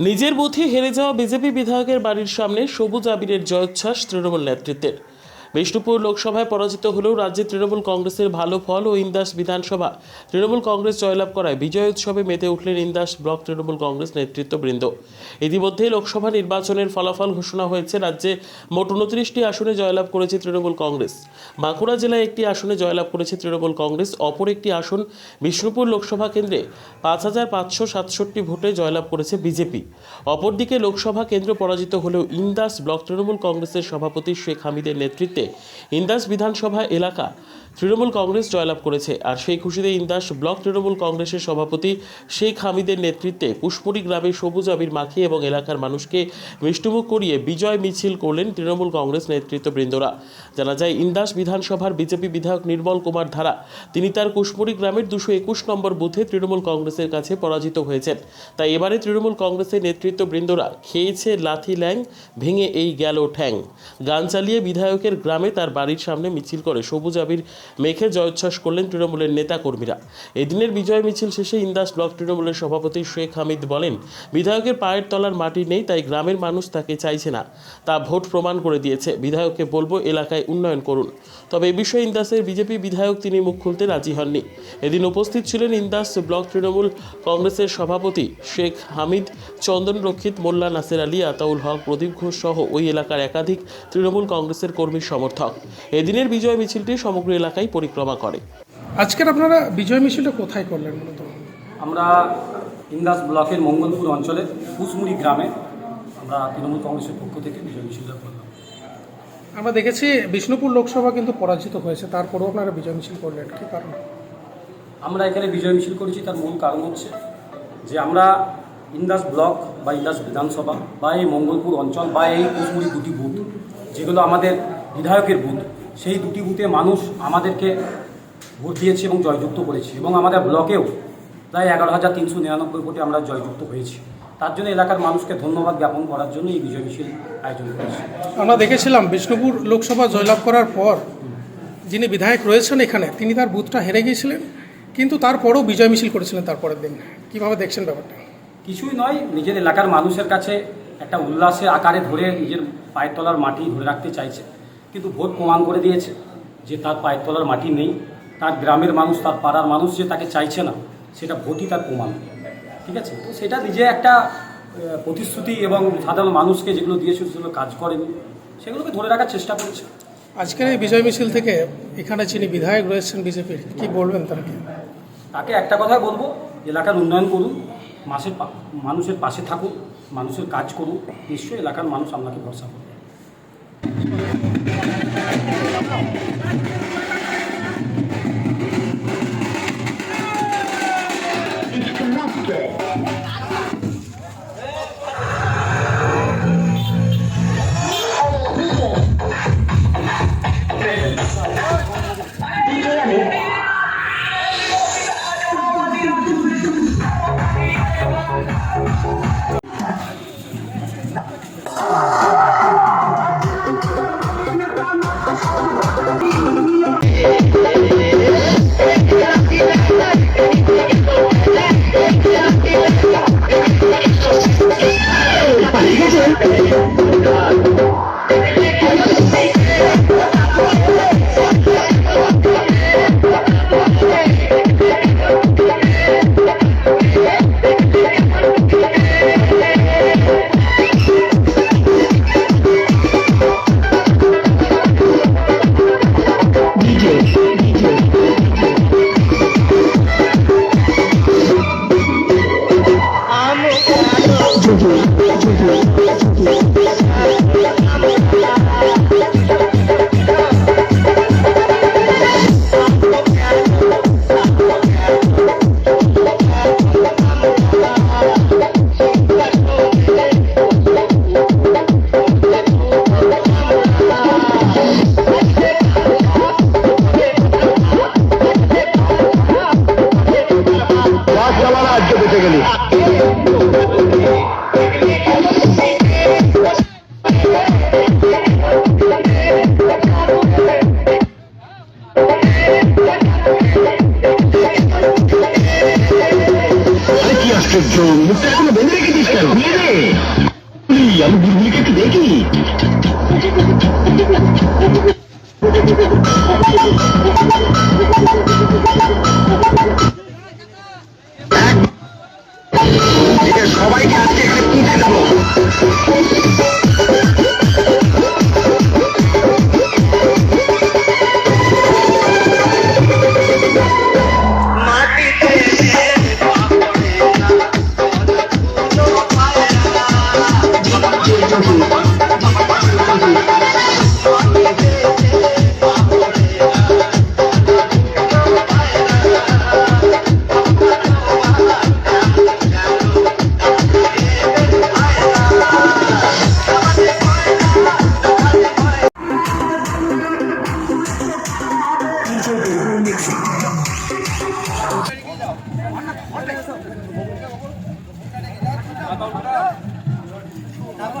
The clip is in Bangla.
নিজের বুথে হেরে যাওয়া বিজেপি বিধায়কের বাড়ির সামনে সবুজ আবিরের জয়োচ্ছ্বাস তৃণমূল নেতৃত্বের। বিষ্ণুপুর লোকসভায় পরাজিত হলেও রাজ্যে তৃণমূল কংগ্রেসের ভালো ফল ও ইন্দাস বিধানসভা। তৃণমূল কংগ্রেস জয়লাভ করায় বিজয় উৎসবে মেতে উঠলেন ইন্দাস ব্লক তৃণমূল কংগ্রেস নেতৃত্ববৃন্দ। ইতিমধ্যে লোকসভা নির্বাচনের ফলাফল ঘোষণা হয়েছে রাজ্যে মোট উনত্রিশটি আসনে জয়লাভ করেছে তৃণমূল কংগ্রেস। বাঁকুড়া জেলায় একটি আসনে জয়লাভ করেছে তৃণমূল কংগ্রেস, অপর একটি আসন বিষ্ণুপুর লোকসভা কেন্দ্রে পাঁচ হাজার পাঁচশো সাতষট্টি ভোটে জয়লাভ করেছে বিজেপি। অপরদিকে লোকসভা কেন্দ্র পরাজিত হলেও ইন্দাস ব্লক তৃণমূল কংগ্রেসের সভাপতি শেখ হামিদের নেতৃত্বে ইন্দাস বিধানসভা এলাকা তৃণমূল কংগ্রেস জয়লাভ করেছে। আর সেই খুশিতে ইন্দাস ব্লক তৃণমূল কংগ্রেসের সভাপতি শেখ হামিদের নেতৃত্বে পুষ্পরি গ্রামে সবুজ আবির মাখিয়ে এবং এলাকার মানুষকে মিষ্টুমুখ করিয়ে বিজয় মিছিল করলেন তৃণমূল কংগ্রেস নেতৃত্ববৃন্দরা। জানা যায়, ইন্দাস বিধানসভার বিজেপি বিধায়ক নির্মল কুমার ধারা, তিনি তার কুশমুড়ি গ্রামের দুশো একুশ নম্বর বুথে তৃণমূল কংগ্রেসের কাছে পরাজিত হয়েছেন। তাই এবারে তৃণমূল কংগ্রেসের নেতৃত্ববৃন্দরা খেয়েছে লাথি ল্যাং, ভেঙে এই গেল ঠ্যাং। গান চালিয়ে বিধায়কের গ্রামে তার বাড়ির সামনে মিছিল করে সবুজ আবির মেখে জয়োচ্ছ্বাস করলেন তৃণমূলের নেতাকর্মীরা। এদিনের বিজয় মিছিল শেষে ইন্দাস ব্লক তৃণমূলের সভাপতি শেখ হামিদ বলেন, বিধায়কের পায়ের তলার মাটি নেই, তাই গ্রামের মানুষ তাকে চাইছে না। তা ভোট প্রমাণ করে দিয়েছে। বিধায়ককে বলব এলাকায় উন্নয়ন করুন। তবে এ বিষয়ে ইন্দাসের বিজেপি বিধায়ক তিনি মুখ খুলতে রাজি হননি। এদিন উপস্থিত ছিলেন ইন্দাস ব্লক তৃণমূল কংগ্রেসের সভাপতি শেখ হামিদ, চন্দন রক্ষিত, মোল্লা নাসের আলী, আতাউল হক, প্রদীপ ঘোষ সহ ওই এলাকার একাধিক তৃণমূল কংগ্রেসের কর্মী সমর্থক। এদিনের বিজয় মিছিলটি সমগ্র এলাকায় পরিক্রমা করে। আজকের আপনারা বিজয় মিছিলটা কোথায় করলেন মূলত? আমরা ইন্দাস ব্লকের মঙ্গলপুর অঞ্চলের কুসমুড়ি গ্রামে আমরা তৃণমূল কংগ্রেসের পক্ষ থেকে বিজয় মিছিলটা করলাম। আমরা দেখেছি বিষ্ণুপুর লোকসভা কিন্তু পরাজিত হয়েছে তারপরেও আপনারা বিজয় মিছিল করলেন কি কারণ? আমরা এখানে বিজয় মিছিল করেছি তার মূল কারণ হচ্ছে যে আমরা ইন্দাস ব্লক বা ইন্দাস বিধানসভা বা এই মঙ্গলপুর অঞ্চল বা এই কুসমুড়ি দুটি বুথ যেগুলো আমাদের বিধায়কের বুথ সেই দুটি বুথে মানুষ আমাদেরকে ভোট দিয়েছে এবং জয়যুক্ত করেছে। এবং আমাদের ব্লকেও প্রায় এগারো হাজার তিনশো নিরানব্বই ভোটে আমরা জয়যুক্ত হয়েছি। তার জন্য এলাকার মানুষকে ধন্যবাদ জ্ঞাপন করার জন্য এই বিজয় মিছিল আয়োজন করেছি। আমরা দেখেছিলাম বিষ্ণুপুর লোকসভা জয়লাভ করার পর যিনি বিধায়ক রয়েছেন এখানে তিনি তার বুথটা হেরে গিয়েছিলেন কিন্তু তারপরেও বিজয় মিছিল করেছিলেন তারপরের দিন। কীভাবে দেখছেন ব্যাপারটা? কিছুই নয় নিজের এলাকার মানুষের কাছে একটা উল্লাসের আকারে ধরে নিজের পায়ের তলার মাটি ধরে রাখতে চাইছে। কিন্তু ভোট প্রমাণ করে দিয়েছে যে তার পায়ের তলার মাটি নেই তার গ্রামের মানুষ তার পাড়ার মানুষ যে তাকে চাইছে না সেটা ভোটই তার প্রমাণ। ঠিক আছে? তো সেটা নিজে একটা প্রতিশ্রুতি এবং সাধারণ মানুষকে যেগুলো দিয়েছে সেগুলো কাজ করেনি সেগুলোকে ধরে রাখার চেষ্টা করেছে। আজকের এই বিজয় মিছিল থেকে এখানে যিনি বিধায়ক রয়েছেন বিজেপির কি বলবেন তাকে? তাকে একটা কথাই বলব এলাকার উন্নয়ন করুন মাসের মানুষের পাশে থাকুন মানুষের কাজ করুন নিশ্চয়ই এলাকার মানুষ আপনাকে ভরসা করবে। আরে কি আমি বুড়বুড়িকে একটু দেখি। এদের நம்ம